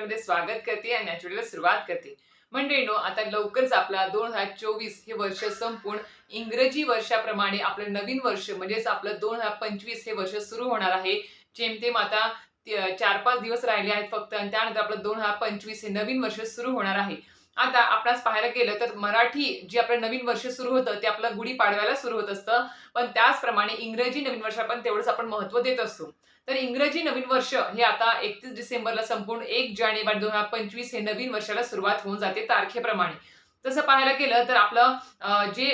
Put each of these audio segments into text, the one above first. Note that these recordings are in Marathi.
चॅनलमध्ये स्वागत करते आणि नॅचरलला सुरुवात करते. मंडळीनो आता लवकरच आपला दोन हजार चोवीस हे वर्ष संपून इंग्रजी वर्षाप्रमाणे आपलं नवीन वर्ष म्हणजेच आपलं दोन हजार पंचवीस हे वर्ष सुरू होणार आहे. जेमतेम आता चार पाच दिवस राहिले आहेत फक्त आणि त्यानंतर आपलं दोन हजार पंचवीस हे नवीन वर्ष सुरू होणार आहे. आता आपणास पाहायला गेलं तर मराठी जे आपलं नवीन वर्ष सुरू होतं ते आपलं गुढी पाडव्याला सुरू होत असतं. पण त्याचप्रमाणे इंग्रजी नवीन वर्ष पण तेवढंच आपण महत्त्व देत असतो. तर इंग्रजी नवीन वर्ष हे आता एकतीस डिसेंबरला संपूर्ण एक जानेवारी दोन हजार पंचवीस हे नवीन वर्षाला सुरुवात होऊन जाते तारखेप्रमाणे. तसं पाहायला गेलं तर आपलं जे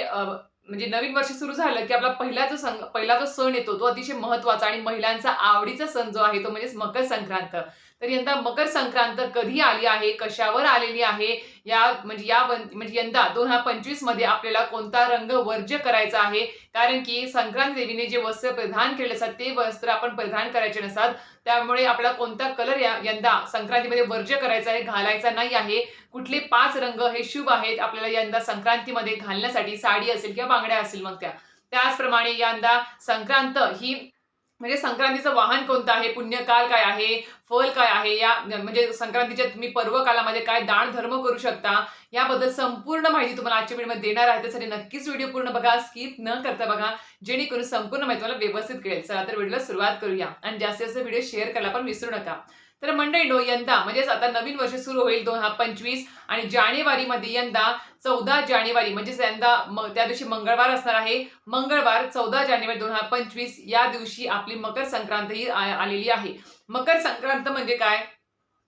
म्हणजे नवीन वर्ष सुरू झालं की आपला पहिला जो सण पहिला जो सण येतो तो अतिशय महत्त्वाचा आणि महिलांचा आवडीचा सण जो आहे तो म्हणजेच मकर संक्रांत. तर यंदा मकर संक्रांत कधी आली आहे? कशावर आलेली आहे? या म्हणजे या वन- म्हणजे यंदा दोन हजार पंचवीसमध्ये आपल्याला कोणता रंग वर्ज्य करायचा आहे? कारण की संक्रांत देवीने जे वस्त्र परिधान केले असतात ते वस्त्र आपण परिधान करायचे नसतात. त्यामुळे आपला कोणता कलर या यंदा संक्रांतीमध्ये वर्ज्य करायचा आहे घालायचा नाही आहे? कुठले पाच रंग हे शुभ आहेत आपल्याला यंदा संक्रांतीमध्ये घालण्यासाठी? साडी असेल किंवा बांगड्या असेल मग त्या. त्याचप्रमाणे यंदा संक्रांत ही म्हणजे संक्रांतीचं वाहन कोणतं आहे? पुण्यकाल काय आहे? फल काय आहे? या म्हणजे संक्रांतीच्या तुम्ही पर्व कालामध्ये काय दान धर्म करू शकता? याबद्दल संपूर्ण माहिती तुम्हाला आजच्या व्हिडिओमध्ये देणार आहे. त्यासाठी नक्कीच व्हिडिओ पूर्ण बघा. स्किप न करता बघा. जेणेकरून संपूर्ण माहिती तुम्हाला व्यवस्थित कळेल. चला तर व्हिडिओला सुरुवात करूया. आणि जास्तीत जास्त व्हिडिओ शेअर करायला पण विसरू नका. तर मंडळीनो यंदा म्हणजेच आता नवीन वर्ष सुरू होईल दोन हजार पंचवीस आणि जानेवारीमध्ये यंदा चौदा जानेवारी म्हणजेच यंदा म- त्या दिवशी मंगळवार असणार आहे. मंगळवार चौदा जानेवारी दोन हजार पंचवीस या दिवशी आपली मकर संक्रांत ही आलेली आहे. मकर संक्रांत म्हणजे काय?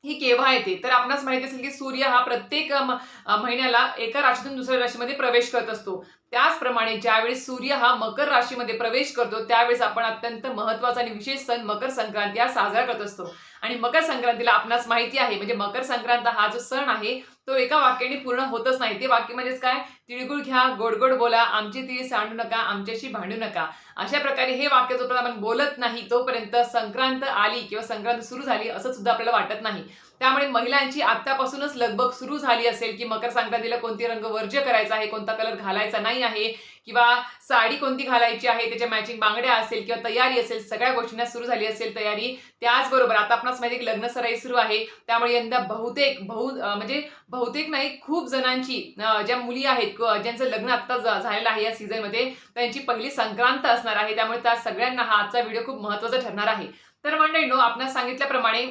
ही केव्हा येते? तर आपणास माहिती असेल की सूर्य हा प्रत्येक महिन्याला एका राशीतून दुसऱ्या राशीमध्ये प्रवेश करत असतो. त्याचप्रमाणे ज्यावेळेस सूर्य हा मकर राशीमध्ये प्रवेश करतो त्यावेळेस आपण अत्यंत महत्त्वाचा आणि विशेष सण मकर संक्रांती हा साजरा करत असतो. आणि मकर संक्रांतीला आपणास माहिती आहे म्हणजे मकर संक्रांत हा जो सण आहे तो एका वाक्याने पूर्ण होतच नाही. ते वाक्य म्हणजेच काय? तिळगुळ घ्या गोड गोड बोला आमची तिळी सांडू नका आमच्याशी भांडू नका. अशा प्रकारे हे वाक्य जोपर्यंत आपण बोलत नाही तोपर्यंत संक्रांत आली किंवा संक्रांत सुरू झाली असं सुद्धा आपल्याला वाटत नाही. त्यामुळे महिलांची आत्तापासूनच लगबग सुरू झाली असेल की मकर संक्रांतीला कोणती रंग वर्ज्य करायचा आहे कोणता कलर घालायचा नाही आहे किंवा साडी कोणती घालायची आहे त्याच्या मॅचिंग बांगड्या असेल किंवा तयारी असेल सगळ्या गोष्टींना सुरू झाली असेल तयारी त्याचबरोबर आता आपणास माहिती आहे लग्न सराई सुरू आहे त्यामुळे यंदा बहुतेक बहु म्हणजे बहुतेक नाही खूप जणांची ज्या मुली आहेत ज्यांचं लग्न आत्ता झालेलं आहे या सीझनमध्ये त्यांची पहिली संक्रांत असणार आहे त्यामुळे त्या सगळ्यांना हा आजचा व्हिडिओ खूप महत्त्वाचा ठरणार आहे. तर मंडळीनो आपणास सांगितल्याप्रमाणे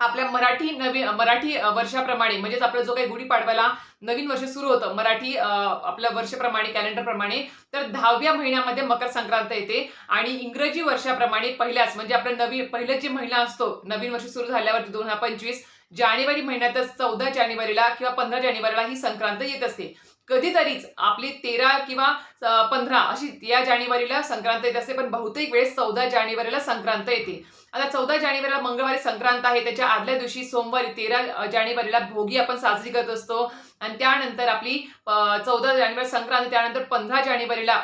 आपल्या मराठी नवीन मराठी वर्षाप्रमाणे म्हणजेच आपलं जो काही गुढीपाडव्याला नवीन वर्ष सुरू होतं मराठी आपल्या वर्षप्रमाणे कॅलेंडर प्रमाणे तर दहाव्या महिन्यामध्ये मकर संक्रांत येते आणि इंग्रजी वर्षाप्रमाणे पहिल्याच म्हणजे आपलं नवीन पहिलं जे महिना असतो नवीन वर्ष सुरू झाल्यावरती दोन हजार पंचवीस जानेवारी महिन्यातच चौदा जानेवारीला किंवा पंधरा जानेवारीला ही संक्रांत येत असते. कधीतरीच आपली तेरा किंवा पंधरा अशी या जानेवारीला संक्रांत येत असते पण बहुतेक वेळेस चौदा जानेवारीला संक्रांत येते. आता चौदा जानेवारीला मंगळवारी संक्रांत आहे त्याच्या आदल्या दिवशी सोमवारी तेरा जानेवारीला भोगी आपण साजरी करत असतो. आणि त्यानंतर आपली चौदा जानेवारी संक्रांत त्यानंतर पंधरा जानेवारीला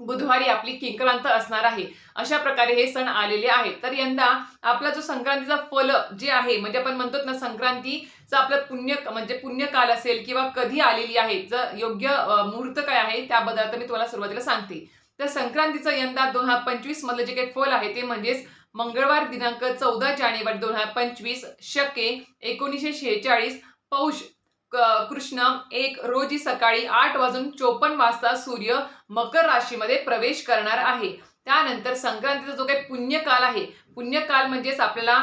बुधवारी आपली किंक्रांत असणार आहे. अशा प्रकारे हे सण आलेले आहेत. तर यंदा आपला जो संक्रांतीचा फल जे आहे म्हणजे आपण म्हणतो ना संक्रांतीचं आपलं पुण्य म्हणजे पुण्यकाल असेल किंवा कधी आलेली आहे जर योग्य मुहूर्त काय आहे त्याबद्दल मी तुम्हाला सुरुवातीला सांगते. तर संक्रांतीचं यंदा दोन हजार पंचवीस मधलं जे काही फल आहे ते म्हणजेच मंगळवार दिनांक चौदा जानेवारी दोन हजार पंचवीस शके एकोणीसशे शेहेचाळीस पौष कृष्ण एक रोजी सकाळी आठ वाजून चोपन्न वाजता सूर्य मकर राशीमध्ये प्रवेश करणार आहे. त्यानंतर संक्रांतीचा जो काही पुण्यकाल आहे पुण्यकाल म्हणजेच आपल्याला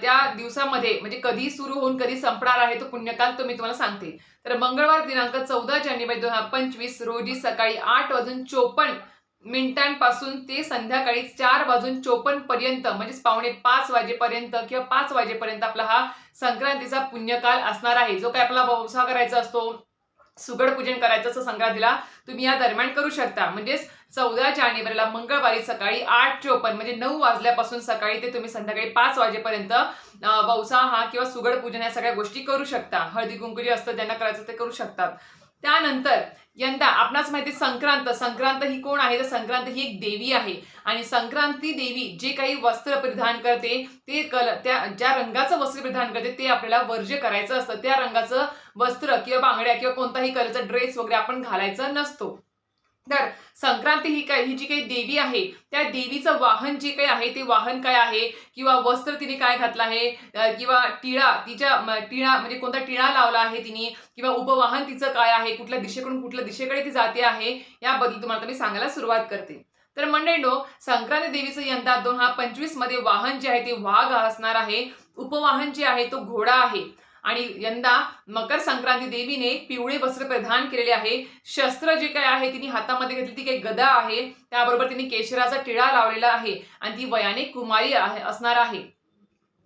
त्या दिवसामध्ये म्हणजे कधी सुरू होऊन कधी संपणार आहे तो पुण्यकाल तो मी तुम्हाला सांगते. तर मंगळवार दिनांक चौदा जानेवारी दोन हजार पंचवीस रोजी सकाळी आठ वाजून चोपन्न मिनिटांपासून ते संध्याकाळी चार वाजून चोपन्न पर्यंत म्हणजेच पावणे पाच वाजेपर्यंत किंवा पाच वाजेपर्यंत आपला हा संक्रांतीचा पुण्यकाल असणार आहे. जो काही आपला व्यवसाय करायचा असतो सुगड पूजन करायचं असं संक्रांतीला तुम्ही या दरम्यान करू शकता. म्हणजेच चौदा जानेवारीला मंगळवारी सकाळी आठ चोपन्न म्हणजे नऊ वाजल्यापासून सकाळी ते तुम्ही संध्याकाळी पाच वाजेपर्यंत वौसा हा किंवा सुगड पूजन या सगळ्या गोष्टी करू शकता. हळदी कुंकू जे असतं त्यांना करायचं ते करू शकतात. त्यानंतर यंदा आपणास माहिती आहे संक्रांत संक्रांत ही कोण आहे? तर संक्रांत ही एक देवी आहे. आणि संक्रांती देवी जे काही वस्त्र परिधान करते ते कल त्या ज्या रंगाचं वस्त्र परिधान करते ते आपल्याला वर्ज्य करायचं असतं. त्या रंगाचं वस्त्र किंवा बांगड्या किंवा कोणताही कलरचा ड्रेस वगैरे आपण घालायचं नसतो. तर संक्रांती ही काय ही जी काही देवी आहे त्या देवीचं वाहन जे काही आहे ते वाहन काय आहे? किंवा वस्त्र तिने काय घातलं आहे? किंवा टिळा तिच्या टिळा म्हणजे कोणता टिळा लावला आहे तिने? किंवा उपवाहन तिचं काय आहे? कुठल्या दिशेकडून कुठल्या दिशेकडे ती जाते आहे? याबद्दल तुम्हाला मी सांगायला सुरुवात करते. तर मंडळींनो संक्रांती देवीचं यंदा दोन हजार पंचवीसमध्ये वाहन जे आहे ते वाघ असणार आहे. उपवाहन जे आहे तो घोडा आहे. आणि यंदा मकर संक्रांती देवीने पिवळे वस्त्र प्रधान केलेले आहे. शस्त्र जे काय आहे तिने हातामध्ये घेतली ती काही गदा आहे. त्याबरोबर तिने केशराचा टिळा लावलेला आहे आणि ती वयाने कुमारी आहे असणार आहे.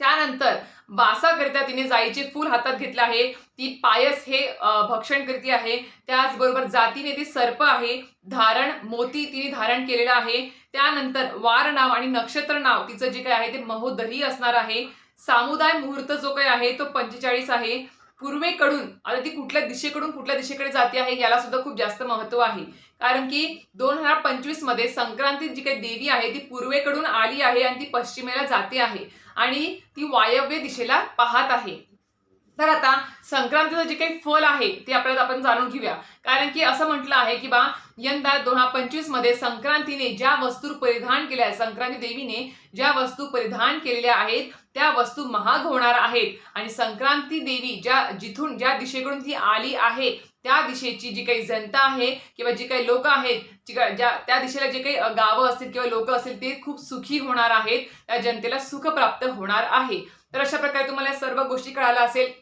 त्यानंतर बासाकरिता तिने जाईचे फूल हातात घेतलं आहे. ती पायस हे भक्षण करते आहे. त्याचबरोबर जातीने ती सर्प आहे. धारण मोती तिने धारण केलेलं आहे. त्यानंतर वार नाव आणि नक्षत्र नाव तिचं जे काय आहे ते महोदरी असणार आहे. सामुदाय मुहूर्त जो काही आहे तो पंचेचाळीस आहे. पूर्वेकडून आता ती कुठल्या दिशेकडून कुठल्या दिशेकडे जाते आहे याला सुद्धा खूप जास्त महत्त्व आहे. कारण की दोन हजार पंचवीसमध्ये संक्रांतीत जी काही देवी आहे ती पूर्वेकडून आली आहे आणि ती पश्चिमेला जाते आहे. आणि ती वायव्य दिशेला पाहत आहे. तर आता संक्रांतीचं जे काही फल आहे ते आपल्याला आपण जाणून घेऊया. कारण की असं म्हटलं आहे की बा यंदा दोन हजार पंचवीसमध्ये संक्रांतीने ज्या वस्तू परिधान केल्या आहेत संक्रांती देवीने ज्या वस्तू परिधान केलेल्या आहेत त्या वस्तू महाग होणार आहेत. आणि संक्रांती देवी ज्या जिथून ज्या दिशेकडून ती आली आहे त्या दिशेची जी काही जनता आहे किंवा जी काही लोक आहेत जी ज्या त्या दिशेला जे काही गावं असतील किंवा लोक असतील ते खूप सुखी होणार आहेत त्या जनतेला सुख प्राप्त होणार आहे. तर अशा प्रकारे तुम्हाला या सर्व गोष्टी कळायला असेल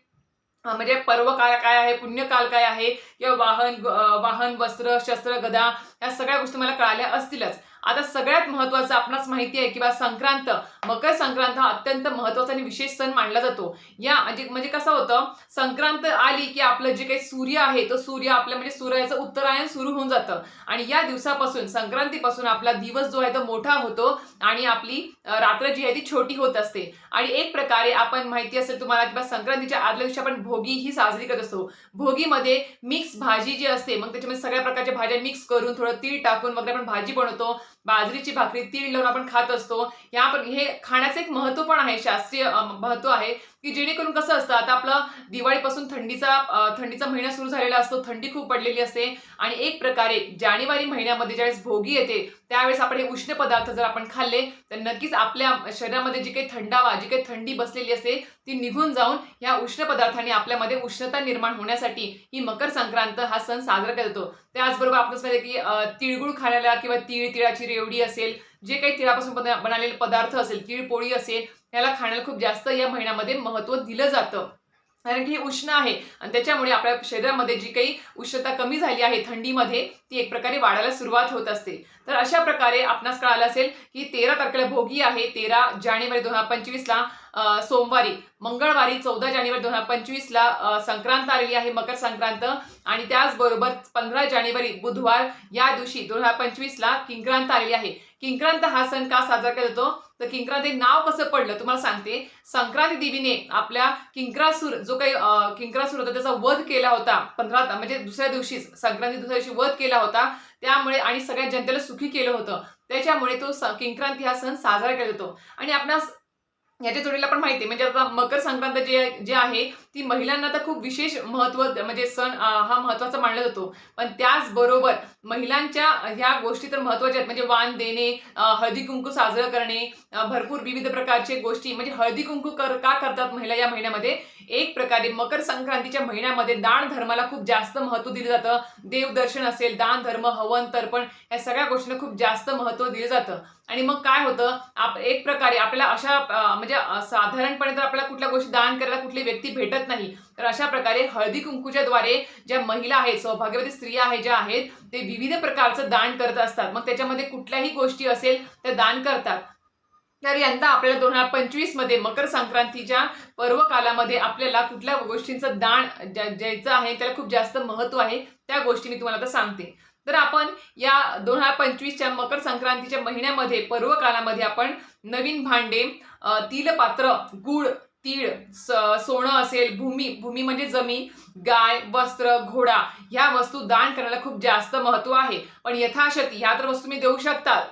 म्हणजे पर्व काळ काय आहे पुण्यकाल काय आहे किंवा वाहन वाहन वस्त्र शस्त्र गदा या सगळ्या गोष्टी मला कळाल्या असतीलच. आता सगळ्यात महत्वाचं आपणास माहिती आहे की बा संक्रांत मकर संक्रांत हा अत्यंत महत्त्वाचा आणि विशेष सण मानला जातो. या म्हणजे म्हणजे कसं होतं संक्रांत आली की आपलं जे काही सूर्य आहे तो सूर्य आपलं म्हणजे सूर्याचं उत्तरायण सुरू होऊन जातं. आणि या दिवसापासून संक्रांतीपासून आपला दिवस जो आहे तो मोठा होतो आणि आपली रात्र जी आहे ती छोटी होत असते. आणि एक प्रकारे आपण माहिती असेल तुम्हाला किंवा संक्रांतीच्या आदल्या दिवशी आपण भोगी ही साजरी करत असतो. भोगीमध्ये मिक्स भाजी जी असते मग त्याच्यामध्ये सगळ्या प्रकारच्या भाज्या मिक्स करून थोडं तीळ टाकून वगैरे आपण भाजी बनवतो. बाजरीची भाकरी तीळ लावून आपण खात असतो. या पण हे खाण्याचं एक महत्त्व पण आहे शास्त्रीय महत्त्व आहे की जेणेकरून कसं असतं आता आपलं दिवाळीपासून थंडीचा थंडीचा महिना सुरू झालेला असतो थंडी खूप पडलेली असते. आणि एक प्रकारे जानेवारी महिन्यामध्ये ज्यावेळेस भोगी येते त्यावेळेस आपण हे उष्ण पदार्थ जर आपण खाल्ले तर नक्कीच आपल्या शरीरामध्ये जी काही थंडावा जी काही थंडी बसलेली असते ती निघून जाऊन या उष्ण पदार्थांनी आपल्यामध्ये उष्णता निर्माण होण्यासाठी ही मकर संक्रांत हा सण साजरा केला जातो त्याचबरोबर आपल्याला माहिती की तिळगुळ खाण्याला किंवा तीळ तिळाची रेवडी असेल जे काही तिळापासून बनवलेले पदार्थ असेल तीळ पोळी असेल याला खाण्याला खूप जास्त या महिन्यामध्ये महत्त्व दिलं जातं. कारण की हे उष्ण आहे आणि त्याच्यामुळे आपल्या शरीरामध्ये जी काही उष्णता कमी झाली आहे थंडीमध्ये ती एक प्रकारे वाढायला सुरुवात होत असते. तर अशा प्रकारे आपणास कळालं असेल की तेरा तारखेला भोगी आहे तेरा जानेवारी दोन हजार पंचवीसला सोमवारी मंगळवारी चौदा जानेवारी दोन हजार पंचवीसला संक्रांत आलेली आहे मकर संक्रांत. आणि त्याचबरोबर पंधरा जानेवारी बुधवार या दिवशी दोन हजार पंचवीसला किंक्रांत आलेली आहे. किंक्रांत हा सण का साजरा केला जातो? तर किंक्रांत हे नाव कसं पडलं तुम्हाला सांगते. संक्रांती देवीने आपल्या किंक्रासूर जो काही किंक्रासूर होता त्याचा वध केला होता. पंधरा म्हणजे दुसऱ्या दिवशीच संक्रांती दुसऱ्या दिवशी वध केला होता. त्यामुळे आणि सगळ्या जनतेला सुखी केलं होतं. त्याच्यामुळे तो किंक्रांती हा सण साजरा केला जातो. आणि आपणास याच्या जोडीला पण माहिती म्हणजे आता मकर संक्रांत जे जे आहे ती महिलांना तर खूप विशेष महत्त्व म्हणजे सण हा महत्त्वाचा मानला जातो. पण त्याचबरोबर महिलांच्या ह्या गोष्टी तर महत्त्वाच्या आहेत. म्हणजे वाण देणे हळदी कुंकू साजरं करणे भरपूर विविध प्रकारचे गोष्टी म्हणजे हळदी कुंकू कर का करतात महिला या महिन्यामध्ये? एक प्रकारे मकर संक्रांतीच्या महिन्यामध्ये दान धर्माला खूप जास्त महत्त्व दिलं जातं. देवदर्शन असेल दान धर्म हवन तर्पण या सगळ्या गोष्टींना खूप जास्त महत्त्व दिलं जातं. आणि मग काय होतं? आप एक प्रकारे आपल्याला अशा म्हणजे साधारणपणे तर आपल्याला कुठल्या गोष्टी दान करायला कुठली व्यक्ती भेटत नाही. तर अशा प्रकारे हळदी कुंकूच्या द्वारे ज्या महिला आहेत सौभाग्यवती स्त्रिया आहेत ज्या आहेत ते विविध प्रकारचं दान करत असतात. मग त्याच्यामध्ये कुठल्याही गोष्टी असेल त्या दान करतात. तर यंदा आपल्याला दोन हजार पंचवीसमध्ये मकर संक्रांतीच्या पर्व कालामध्ये आपल्याला कुठल्या गोष्टींचं दान ज्या- ज्याचं आहे त्याला खूप जास्त महत्त्व आहे त्या गोष्टी मी तुम्हाला आता सांगते. तर आपण या दोन हजार पंचवीसच्या मकर संक्रांतीच्या महिन्यामध्ये पर्व कालामध्ये आपण नवीन भांडे तिलपात्र गुळ तीळ स- सोनं असेल भूमी भूमी म्हणजे जमीन गाय वस्त्र घोडा ह्या वस्तू दान करायला खूप जास्त महत्त्व आहे. पण यथाशक्ती ह्या तर वस्तू मी देऊ शकतात.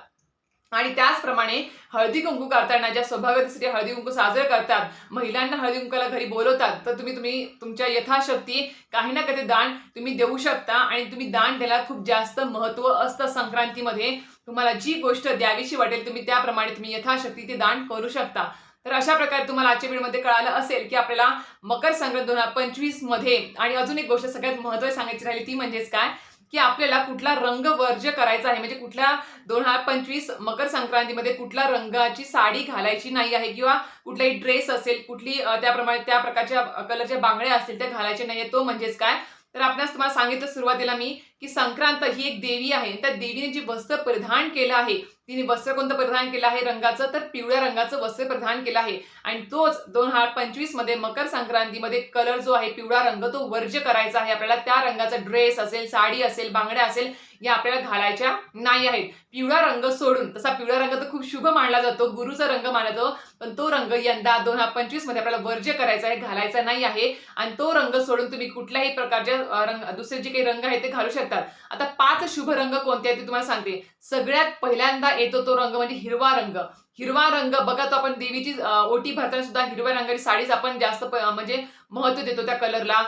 आणि त्याचप्रमाणे हळदी कुंकू करताना ज्या सौभाग्यवतीसाठी हळदी कुंकू साजरे करतात. महिलांना हळदी कुंकूला घरी बोलवतात. तर तुम्ही तुम्ही तुमच्या यथाशक्ती काही ना काही दान तुम्ही देऊ शकता आणि तुम्ही दान द्यायला खूप जास्त महत्त्व असतं संक्रांतीमध्ये. तुम्हाला जी गोष्ट द्यावीशी वाटेल तुम्ही त्याप्रमाणे तुम्ही यथाशक्ती ते दान करू शकता. तर अशा प्रकारे तुम्हाला आजच्या व्हिडिओमध्ये कळालं असेल की आपल्याला मकर संक्रांत दोन हजार पंचवीसमध्ये आणि अजून एक गोष्ट सगळ्यात महत्त्वाची सांगायची राहिली ती म्हणजेच काय? की आपल्याला कुठला रंग वर्ज करायचा आहे? म्हणजे कुठल्या दोन हजार पंचवीस मकर संक्रांतीमध्ये कुठल्या रंगाची साडी घालायची नाही आहे? किंवा कुठलाही ड्रेस असेल कुठली त्याप्रमाणे त्या प्रकारच्या कलरच्या बांगड्या असतील त्या घालायच्या नाही तो म्हणजेच काय? तर आपणास तुम्हाला सांगितलं सुरुवातीला मी की संक्रांत ही एक देवी आहे. त्या देवीने जी वस्त्र परिधान केलं आहे तिने वस्त्र कोणतं परिधान केलं आहे? रंगाचं. तर पिवळ्या रंगाचं वस्त्र परिधान केलं आहे. आणि तोच दोन हजार पंचवीसमध्ये मकर संक्रांतीमध्ये कलर जो आहे पिवळा रंग तो वर्ज्य करायचा आहे. आपल्याला त्या रंगाचा ड्रेस असेल साडी असेल बांगड्या असेल या आपल्याला घालायच्या नाही आहेत. पिवळा रंग सोडून तसा पिवळा रंग तर खूप शुभ मानला जातो गुरुचा रंग मानला जातो पण तो रंग यंदा दोन हजार पंचवीसमध्ये आपल्याला वर्ज्य करायचा आहे घालायचा नाही आहे. आणि तो रंग सोडून तुम्ही कुठल्याही प्रकारच्या रंग दुसरे जे काही रंग आहेत ते घालू शकतात. आता पाच शुभ रंग कोणते आहेत ते तुम्हाला सांगते. सगळ्यात पहिल्यांदा येतो तो रंग म्हणजे हिरवा रंग. हिरवा रंग बघा तो आपण देवीची ओटी भरताना सुद्धा हिरव्या रंगाची साडीच आपण जास्त म्हणजे महत्त्व देतो त्या कलरला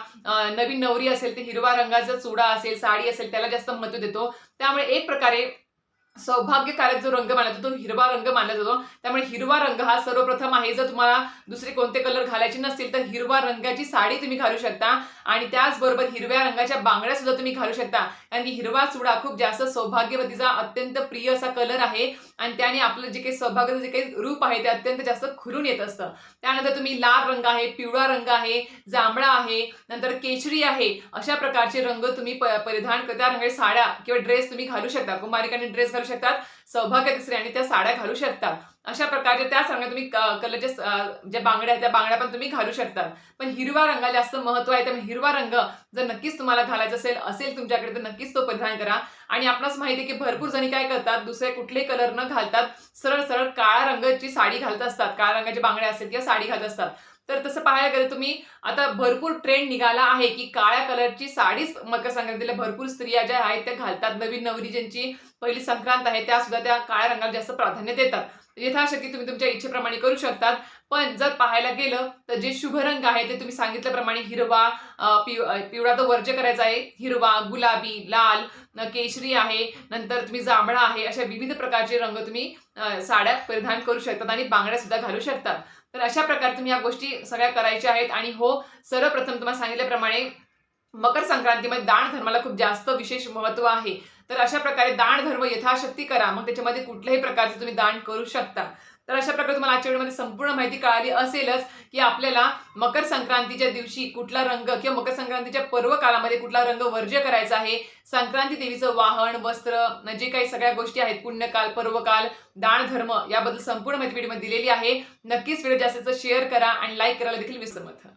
नवीन नवरी असेल ते हिरवा रंगाचा चुडा असेल साडी असेल त्याला जास्त महत्त्व देतो. त्यामुळे एक प्रकारे सौभाग्यकारक जो रंग मानला जातो तो हिरवा रंग मानला जातो. त्यामुळे हिरवा रंग हा सर्वप्रथम आहे. जर तुम्हाला दुसरे कोणते कलर घालायचे नसतील तर हिरवा रंगाची साडी तुम्ही घालू शकता. आणि त्याचबरोबर हिरव्या रंगाच्या बांगड्या सुद्धा तुम्ही घालू शकता. कारण की हिरवा चुडा खूप जास्त सौभाग्यवतीचा अत्यंत प्रिय असा कलर आहे. आणि त्याने आपलं जे काही सौभाग्याचं जे काही रूप आहे ते अत्यंत जास्त खुलून येत असतं. त्यानंतर तुम्ही लाल रंग आहे पिवळा रंग आहे जांभळा आहे नंतर केशरी आहे अशा प्रकारचे रंग तुम्ही प- परिधान त्या रंगाच्या साड्या किंवा ड्रेस तुम्ही घालू शकता. कुमारिकाने ड्रेस घालू शकतात सौभाग्य स्त्रियांनी त्या साड्या घालू शकतात. अशा प्रकारच्या त्या रंगात तुम्ही कलरच्या ज्या बांगड्या आहेत त्या बांगड्या पण तुम्ही घालू शकतात. पण हिरवा रंगाला जास्त महत्त्व आहे त्यामुळे हिरवा रंग जर नक्कीच तुम्हाला घालायचा असेल असेल तुमच्याकडे तर नक्कीच तो परिधान करा. आणि आपणास माहिती आहे की भरपूर जणी काय करतात दुसरे कुठले कलर न घालतात सरळ सरळ काळ्या रंगाची साडी घालत असतात. काळ्या रंगाच्या बांगड्या असतील किंवा साडी घालत असतात. तर तसं पाहायला गेलं तुम्ही आता भरपूर ट्रेंड निघाला आहे की काळ्या कलरची साडीच मकर संक्रांतीला भरपूर स्त्रिया ज्या आहेत त्या घालतात. नवीन नवरी ज्यांची पहिली संक्रांत आहे त्या सुद्धा त्या काळ्या रंगाला जास्त प्राधान्य देतात. यथाशक्ती तुम्ही तुमच्या इच्छेप्रमाणे करू शकतात. पण जर पाहायला गेलं तर जे शुभ रंग आहे ते तुम्ही सांगितल्याप्रमाणे हिरवा पिव पिवळा तो वर्ज करायचा आहे. हिरवा गुलाबी लाल केशरी आहे. नंतर तुम्ही जांभळा आहे. अशा विविध प्रकारचे रंग तुम्ही साड्या परिधान करू शकतात आणि बांगड्या सुद्धा घालू शकतात. तर अशा प्रकारे तुम्ही या गोष्टी सगळ्या करायच्या आहेत. आणि हो सर्वप्रथम तुम्हाला सांगितल्याप्रमाणे मकर संक्रांतीमध्ये दान धर्माला खूप जास्त विशेष महत्त्व आहे. तर अशा प्रकारे दान धर्म यथाशक्ती करा. मग त्याच्यामध्ये कुठल्याही प्रकारचे तुम्ही दान करू शकता. तर अशा प्रकारे तुम्हाला आजच्या व्हिडिओमध्ये संपूर्ण माहिती कळाली असेलच की आपल्याला मकर संक्रांतीच्या दिवशी कुठला रंग किंवा मकर संक्रांतीच्या पर्व काळामध्ये कुठला रंग वर्ज्य करायचा आहे? संक्रांती देवीचं वाहन वस्त्र जे काही सगळ्या गोष्टी आहेत पुण्यकाल पर्वकाल दान धर्म याबद्दल संपूर्ण माहिती व्हिडिओमध्ये दिलेली आहे. नक्कीच व्हिडिओ जास्तीत शेअर करा आणि लाईक करायला देखील विसरू नका.